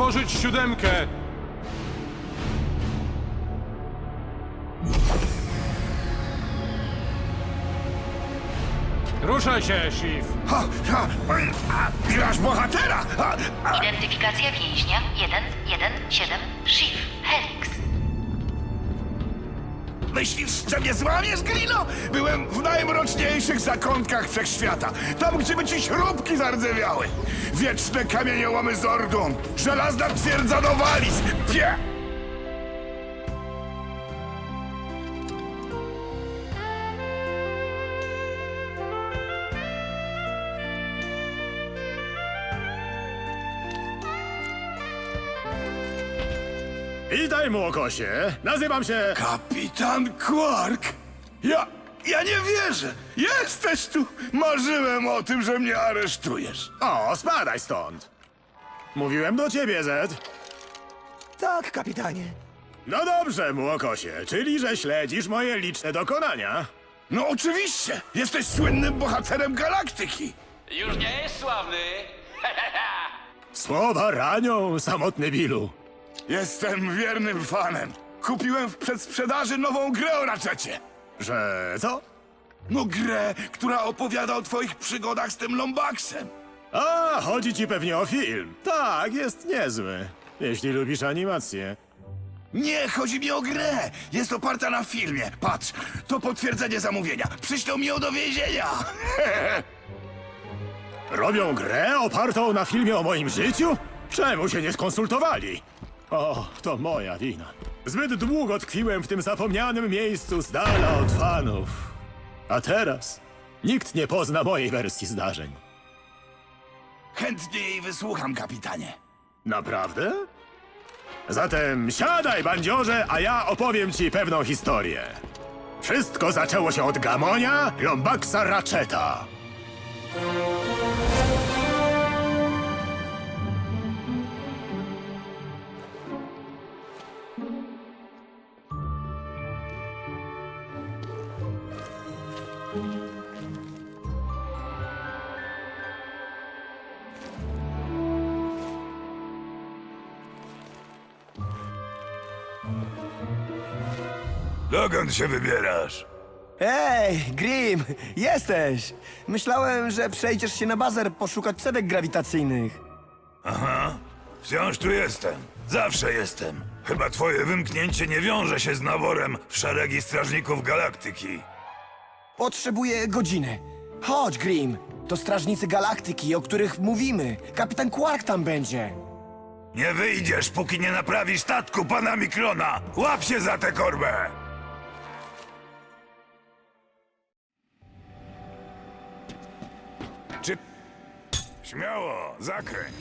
otworzyć siódemkę! Ruszaj się, Shiv! Ha, ha, oj, a, grasz bohatera! A, a, Identyfikacja więźnia 117 Shiv Helix. Myślisz, że mnie złamiesz, Grino? Byłem w najmroczniejszych zakątkach wszechświata. Tam, gdzie by ci śrubki zardzewiały. Wieczne kamieniołomy Zordon. Żelazna twierdza Nowalis. Pie... Witaj, młokosie. Nazywam się... Kapitan Quark! Ja... ja nie wierzę! Jesteś tu! Marzyłem o tym, że mnie aresztujesz. O, spadaj stąd. Mówiłem do ciebie, Zed. Tak, kapitanie. No dobrze, młokosie, czyli że śledzisz moje liczne dokonania. No oczywiście! Jesteś słynnym bohaterem galaktyki! Już nie jest sławny. Słowa ranią, samotny Bilu. Jestem wiernym fanem. Kupiłem w przedsprzedaży nową grę o Ratchetie. Że co? No grę, która opowiada o twoich przygodach z tym Lombaxem. A, chodzi ci pewnie o film. Tak, jest niezły. Jeśli lubisz animację. Nie, chodzi mi o grę. Jest oparta na filmie. Patrz, to potwierdzenie zamówienia. Przyślą mi ją do więzienia. Robią grę opartą na filmie o moim życiu? Czemu się nie skonsultowali? O, to moja wina. Zbyt długo tkwiłem w tym zapomnianym miejscu z dala od fanów. A teraz nikt nie pozna mojej wersji zdarzeń. Chętnie jej wysłucham, kapitanie. Naprawdę? Zatem siadaj, bandziorze, a ja opowiem ci pewną historię. Wszystko zaczęło się od Gamonia, Lombaxa Ratcheta. Dokąd się wybierasz? Ej, Grim, jesteś! Myślałem, że przejdziesz się na bazer poszukać cewek grawitacyjnych. Wciąż tu jestem. Zawsze jestem. Chyba twoje wymknięcie nie wiąże się z naborem w szeregi strażników galaktyki. Potrzebuję godziny. Chodź, Grim. To strażnicy galaktyki, o których mówimy. Kapitan Quark tam będzie. Nie wyjdziesz, póki nie naprawisz statku pana Mikrona. Łap się za tę korbę! Czy... Śmiało, zakręć.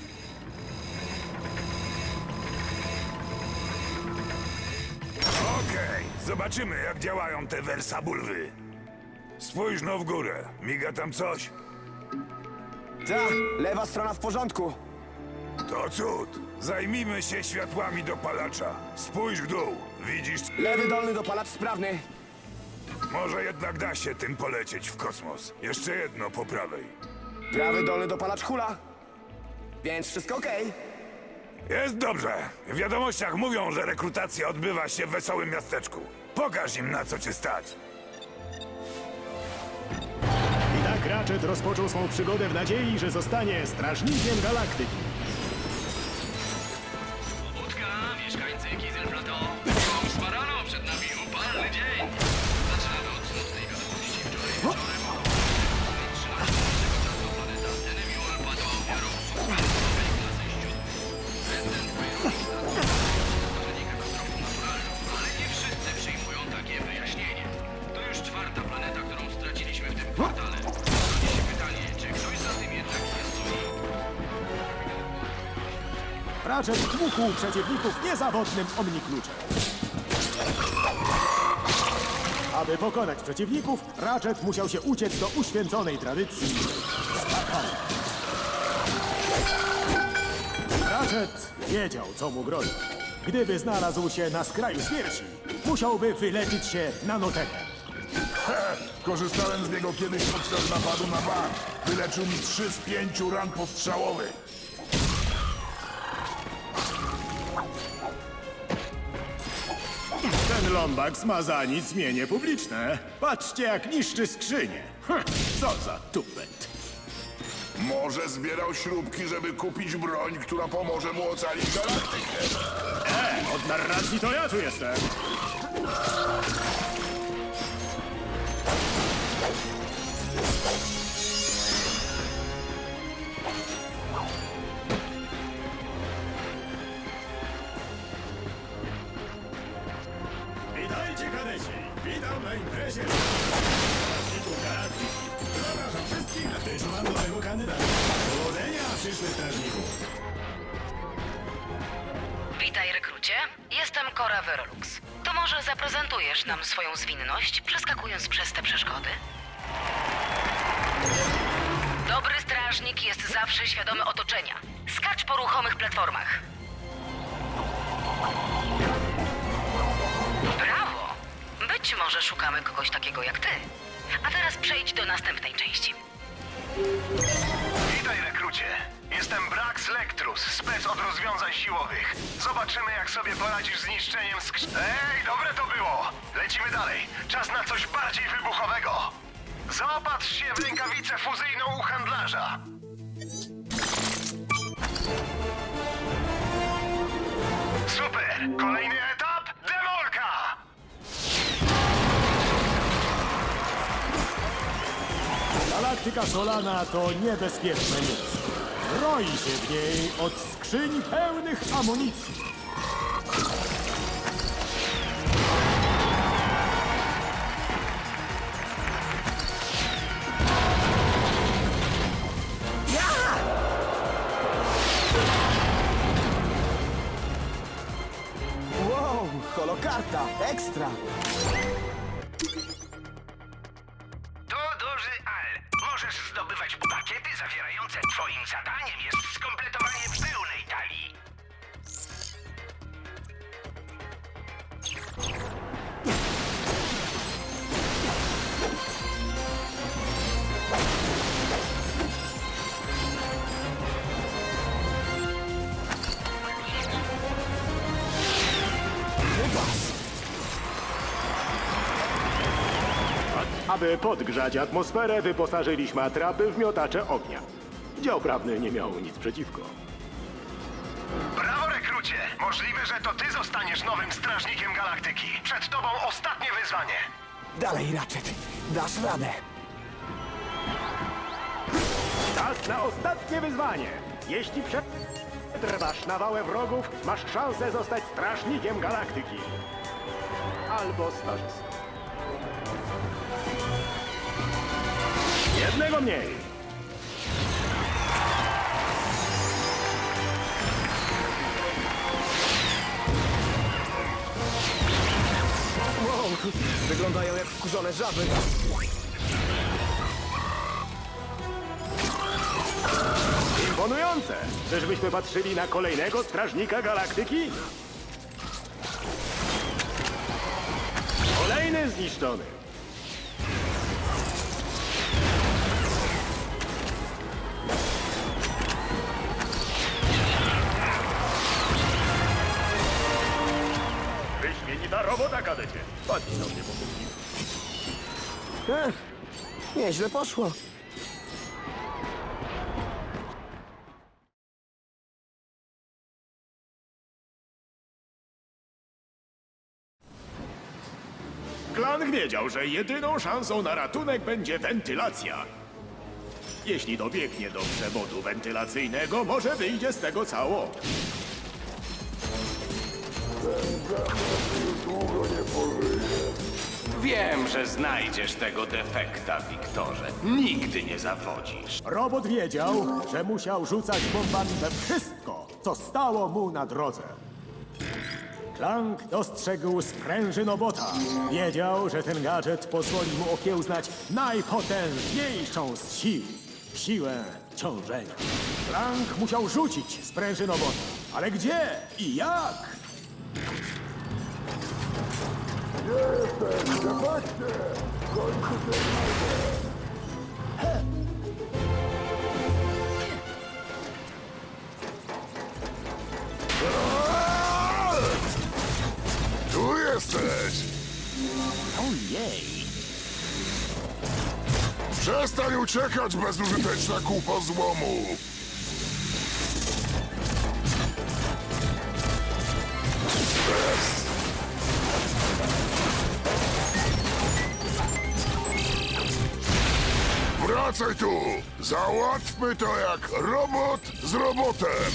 Okej, zobaczymy jak działają te wersabulwy. Spójrz no w górę, miga tam coś. Tak, lewa strona w porządku. To cud. Zajmijmy się światłami dopalacza. Spójrz w dół. Widzisz? Lewy dolny dopalacz sprawny. Może jednak da się tym polecieć w kosmos. Jeszcze jedno po prawej. Prawy dolny dopalacz hula. Więc wszystko okej. Jest dobrze. W wiadomościach mówią, że rekrutacja odbywa się w wesołym miasteczku. Pokaż im na co cię stać. Ratchet rozpoczął swą przygodę w nadziei, że zostanie strażnikiem galaktyki. Pobudka, mieszkańcy Kizel Ratchet tłukł przeciwników niezawodnym omnikluczem. Aby pokonać przeciwników, Ratchet musiał się uciec do uświęconej tradycji skakania. Ratchet wiedział, co mu grozi. Gdyby znalazł się na skraju śmierci, musiałby wyleczyć się nanotekę. Korzystałem z niego kiedyś podczas napadu na bar. Wyleczył mi trzy z pięciu ran postrzałowych. Ten Lombax ma za nic mienie publiczne. Patrzcie, jak niszczy skrzynię. Hm, co za tupet. Może zbierał śrubki, żeby kupić broń, która pomoże mu ocalić galaktykę. E, od narracji to ja tu jestem. Strażniku! Witaj, rekrucie. Jestem Cora Verolux. To może zaprezentujesz nam swoją zwinność, przeskakując przez te przeszkody? Dobry strażnik jest zawsze świadomy otoczenia. Skacz po ruchomych platformach. Brawo! Być może szukamy kogoś takiego jak ty. A teraz przejdź do następnej części. Jestem Brax Lectrus, spec od rozwiązań siłowych. Zobaczymy, jak sobie poradzisz z niszczeniem skrzy... Ej, dobre to było! Lecimy dalej. Czas na coś bardziej wybuchowego. Zaopatrz się w rękawicę fuzyjną u handlarza. Super! Kolejny etap? Galaktyka Solana to niebezpieczne miejsce. Roi się w niej od skrzyń pełnych amunicji. Aby podgrzać atmosferę, wyposażyliśmy atrapy w miotacze ognia. Dział prawny nie miał nic przeciwko. Brawo, rekrucie! Możliwe, że to ty zostaniesz nowym strażnikiem galaktyki. Przed tobą ostatnie wyzwanie. Dalej, Ratchet, dasz radę. Czas na ostatnie wyzwanie. Jeśli przetrwasz nawałę wrogów, masz szansę zostać strażnikiem galaktyki. Albo stażystą. Jednego mniej. Wow, wyglądają jak wkurzone żaby. Imponujące! Czyżbyśmy patrzyli na kolejnego strażnika galaktyki? Kolejny zniszczony. Nieźle poszło. Klan wiedział, że jedyną szansą na ratunek będzie wentylacja. Jeśli dobiegnie do przewodu wentylacyjnego, może wyjdzie z tego cało. Wiem, że znajdziesz tego defekta, Wiktorze. Nigdy nie zawodzisz. Robot wiedział, że musiał rzucać bombami we wszystko, co stało mu na drodze. Clank dostrzegł sprężynobota. Wiedział, że ten gadżet pozwoli mu okiełznać najpotężniejszą z sił. Siłę ciążenia. Clank musiał rzucić sprężynobota. Ale gdzie i jak? Jestem! Zobaczcie! W! Tu jesteś! Przestań uciekać, bezużyteczna kupo złomu! Załatwmy to jak robot z robotem!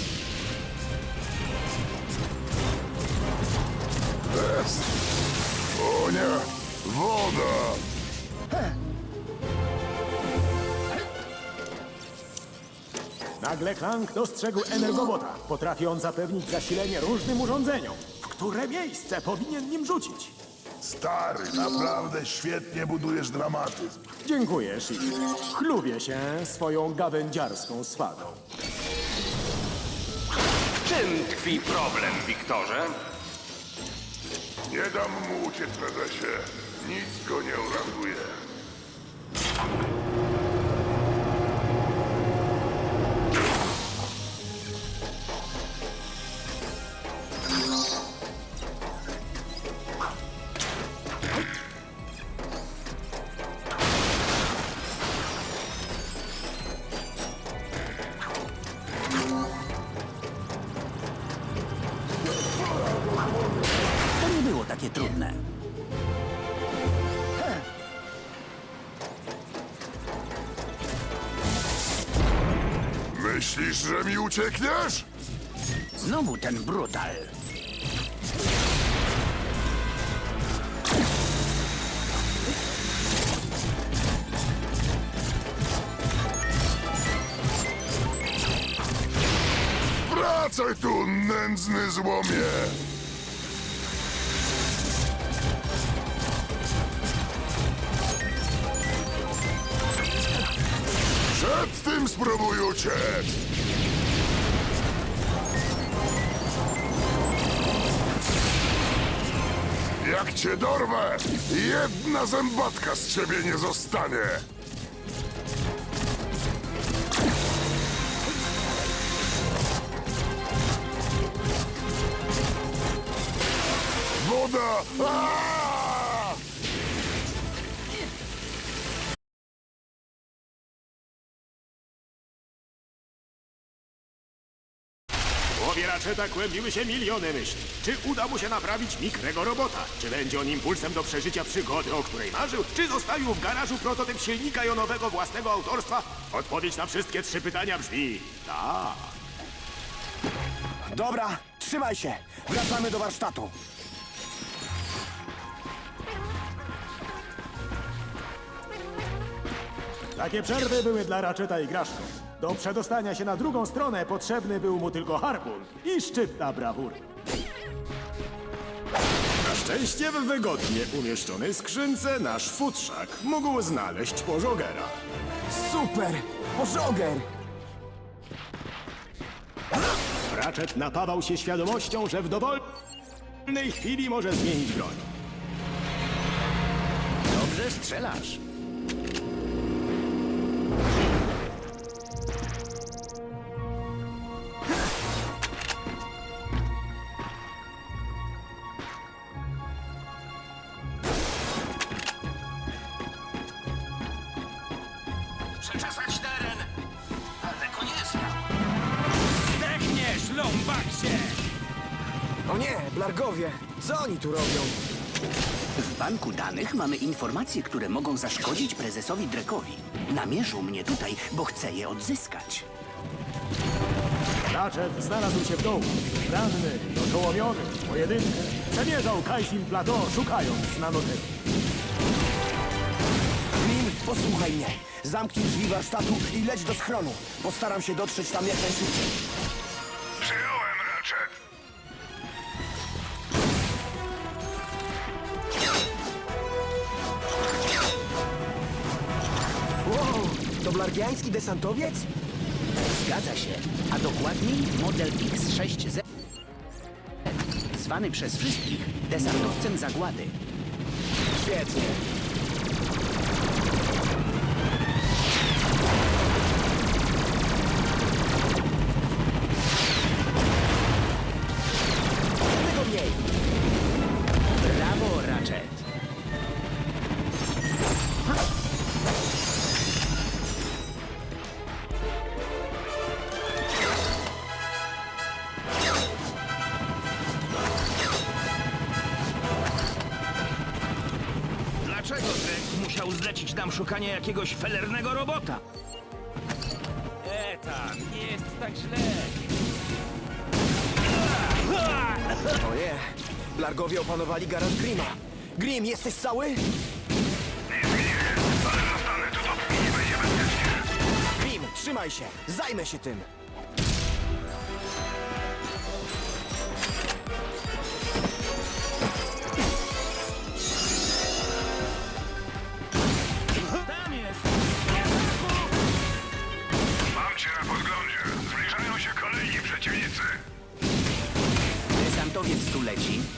Jest! O nie! Woda! Nagle Klank dostrzegł energobota. Potrafi on zapewnić zasilenie różnym urządzeniom. W które miejsce powinien nim rzucić? Stary, naprawdę świetnie budujesz dramatyzm. Dziękuję, Ship. Chlubię się swoją gawędziarską swadą. Czym tkwi problem, Wiktorze? Nie dam mu uciec, prezesie. Nic go nie uratuje. Myślisz, że mi uciekniesz? Znowu ten brutal. Wracaj tu, nędzny złomie! Spróbuj uciec! Jak cię dorwę, jedna zębatka z ciebie nie zostanie! Woda! Aaaa! Ratcheta kłębiły się miliony myśli. Czy uda mu się naprawić mikrego robota? Czy będzie on impulsem do przeżycia przygody, o której marzył? Czy zostawił w garażu prototyp silnika jonowego własnego autorstwa? Odpowiedź na wszystkie trzy pytania brzmi tak. Dobra, trzymaj się. Wracamy do warsztatu. Takie przerwy były dla Ratcheta igraszką. Do przedostania się na drugą stronę potrzebny był mu tylko harpun i szczytna brawura. Na szczęście w wygodnie umieszczonej skrzynce nasz futrzak mógł znaleźć pożogera. Super! Pożoger! Ratchet napawał się świadomością, że w dowolnej chwili może zmienić broń. Dobrze strzelasz. Informacje, które mogą zaszkodzić prezesowi Drekowi. Namierzył mnie tutaj, bo chce je odzyskać. Ratchet znalazł się w dołu. Ranny i oszołomiony, w pojedynkę, przemierzał Kaisin Plateau, szukając nanotypu. Grim, posłuchaj mnie. Zamknij drzwi warsztatu i leć do schronu. Postaram się dotrzeć tam jak najszybciej. To blargiański desantowiec? Zgadza się, a dokładniej model X6Z. Zwany przez wszystkich desantowcem zagłady. Świetnie. Nam szukanie jakiegoś felernego robota. E tam, nie jest tak źle. O nie, Blargowie opanowali garaż Grima. Grim, jesteś cały? Grim, trzymaj się, zajmę się tym. Desantowiec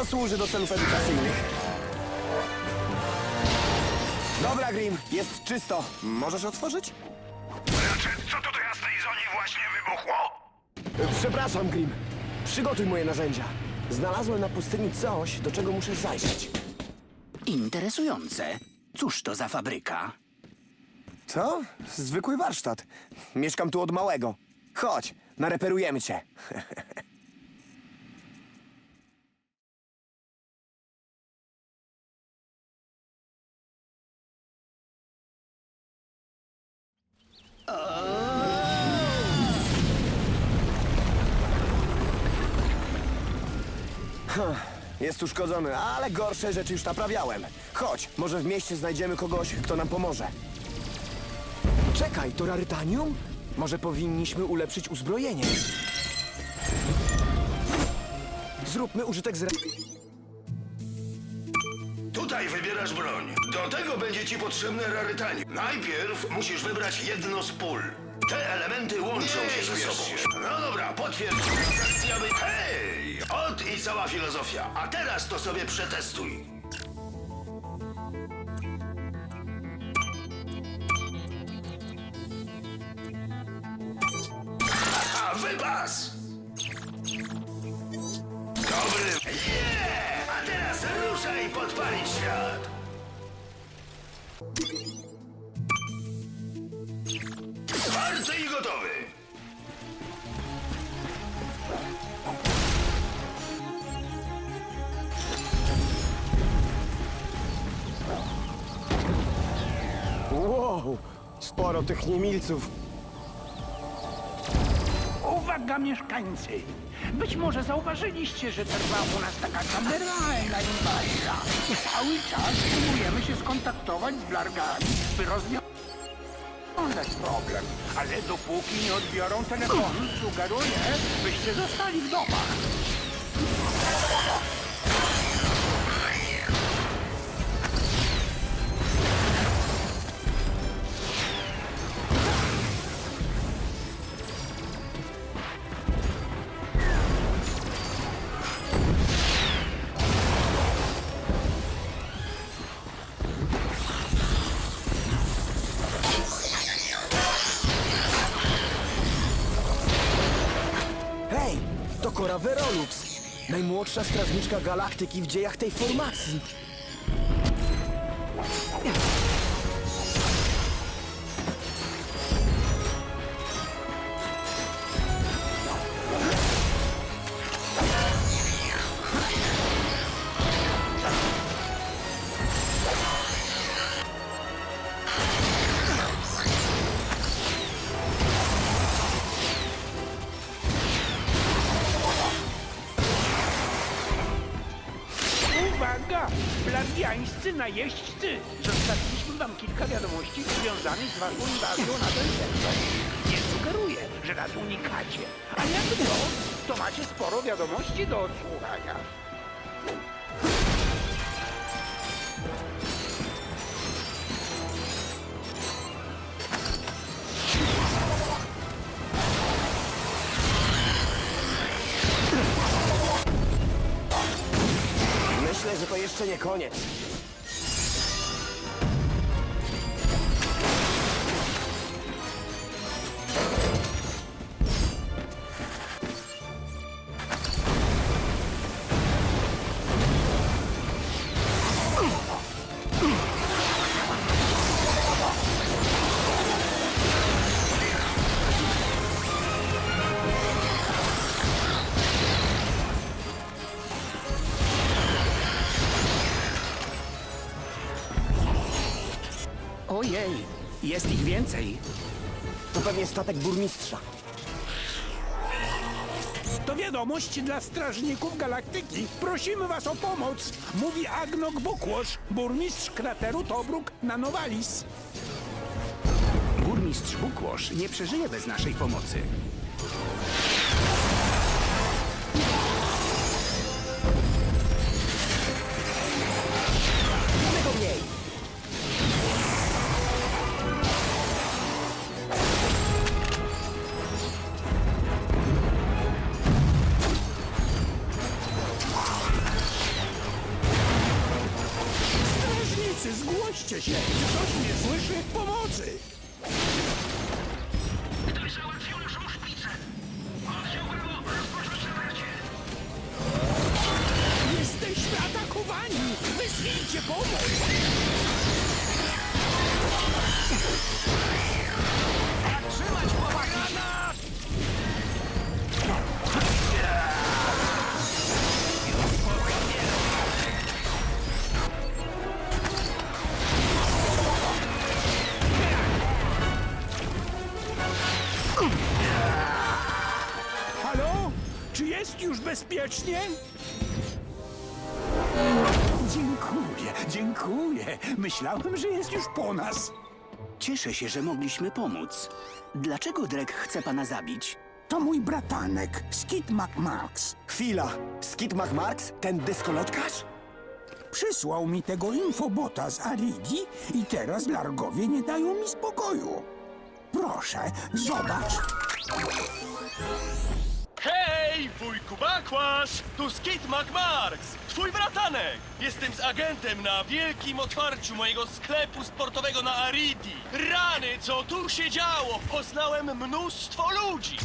To służy do celów edukacyjnych. Dobra, Grim, jest czysto. Możesz otworzyć? Ratchet, co tu do jasnej zonie właśnie wybuchło? Przepraszam, Grim. Przygotuj moje narzędzia. Znalazłem na pustyni coś, do czego muszę zajrzeć. Interesujące. Cóż to za fabryka? Co? Zwykły warsztat. Mieszkam tu od małego. Chodź, nareperujemy cię. Jest uszkodzony, ale gorsze rzeczy już naprawiałem. Chodź, może w mieście znajdziemy kogoś, kto nam pomoże. Czekaj, to rarytanium? Może powinniśmy ulepszyć uzbrojenie? Zróbmy użytek z... ra- Tutaj wybierasz broń. Do tego będzie ci potrzebne rarytanium. Najpierw musisz wybrać jedno z pól. Te elementy łączą się ze sobą. No dobra, potwierdź. Hej! Ot i cała filozofia. A teraz to sobie przetestuj. Sporo tych niemilców. Uwaga mieszkańcy! Być może zauważyliście, że trwa u nas taka kameralna inwazja. Cały czas próbujemy się skontaktować z blargami, by rozwiązać problem. Ale dopóki nie odbiorą telefonu, sugeruję, byście zostali w domach. Verolux. Najmłodsza strażniczka galaktyki w dziejach tej formacji. unikacie. A jak to, to macie sporo wiadomości do odsłuchania. Myślę, że to jeszcze nie koniec. Ojej, jest ich więcej. To pewnie statek burmistrza. To wiadomość dla strażników galaktyki. Prosimy was o pomoc. Mówi Agnok Bukłosz, burmistrz krateru Tobruk na Nowalis. Burmistrz Bukłosz nie przeżyje bez naszej pomocy. Już bezpiecznie? Dziękuję, dziękuję. Myślałem, że jest już po nas. Cieszę się, że mogliśmy pomóc. Dlaczego Drek chce pana zabić? To mój bratanek, Skid McMarks. Chwila. Skid McMarks? Ten dyskolotkarz? Przysłał mi tego infobota z Aridi i teraz largowie nie dają mi spokoju. Proszę, zobacz. Hej, wujku Bakłasz! Tu Skid McMarks, twój bratanek! Jestem z agentem na wielkim otwarciu mojego sklepu sportowego na Aridi. Rany, co tu się działo! Poznałem mnóstwo ludzi!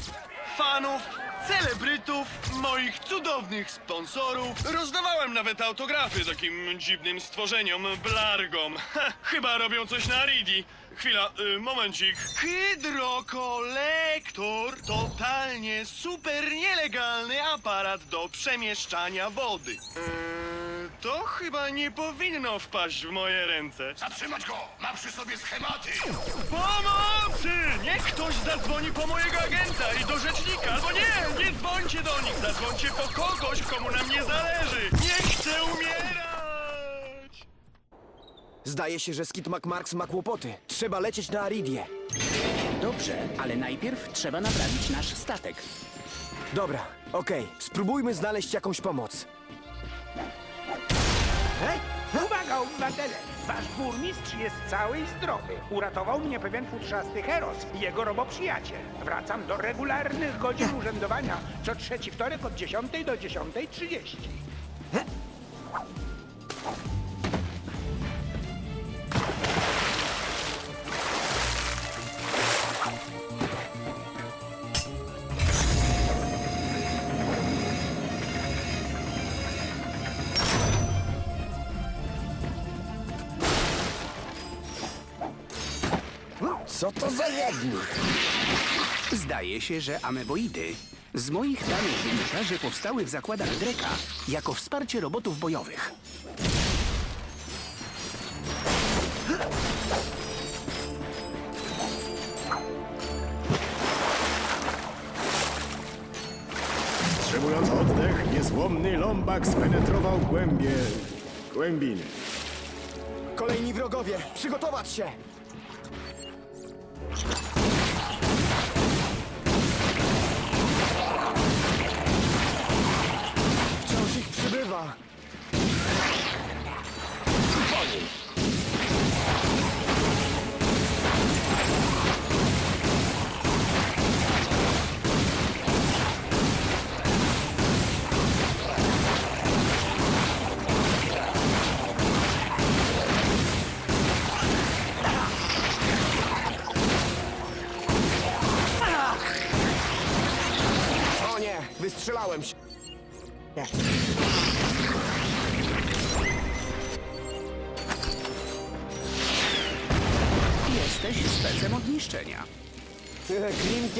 Fanów, celebrytów, moich cudownych sponsorów. Rozdawałem nawet autografy takim dziwnym stworzeniom, blargom. Ha, chyba robią coś na Aridi. Chwila, y, momencik. Hydrokolektor. Totalnie super nielegalny aparat do przemieszczania wody. Yy, to chyba nie powinno wpaść w moje ręce. Zatrzymać go! Ma przy sobie schematy! Pomocy! Niech ktoś zadzwoni po mojego agenta i do rzecznika. Albo nie, nie dzwońcie do nich. Zadzwońcie po kogoś, komu na mnie zależy. Nie chcę umierać! Zdaje się, że Skid McMarks ma kłopoty. Trzeba lecieć na Aridię. Dobrze, ale najpierw trzeba naprawić nasz statek. Dobra, okej. Spróbujmy znaleźć jakąś pomoc. Hej, uwaga, obywatele! Wasz burmistrz jest cały i zdrowy. Uratował mnie pewien futrzasty Heros i jego roboprzyjaciel. Wracam do regularnych godzin urzędowania co trzeci wtorek od 10 do 10.30. Co to za jedni? Zdaje się, że ameboidy. Z moich danych wynika, że powstały w zakładach Dreka jako wsparcie robotów bojowych. Wstrzymując oddech, niezłomny ląbak spenetrował głębie... głębiny. Kolejni wrogowie! Przygotować się! Ich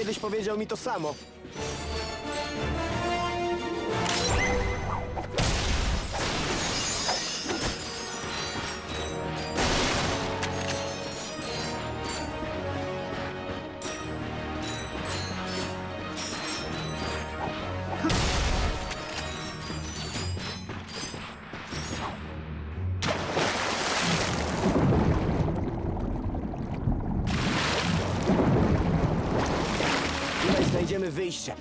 kiedyś powiedział mi to samo. Wyjście.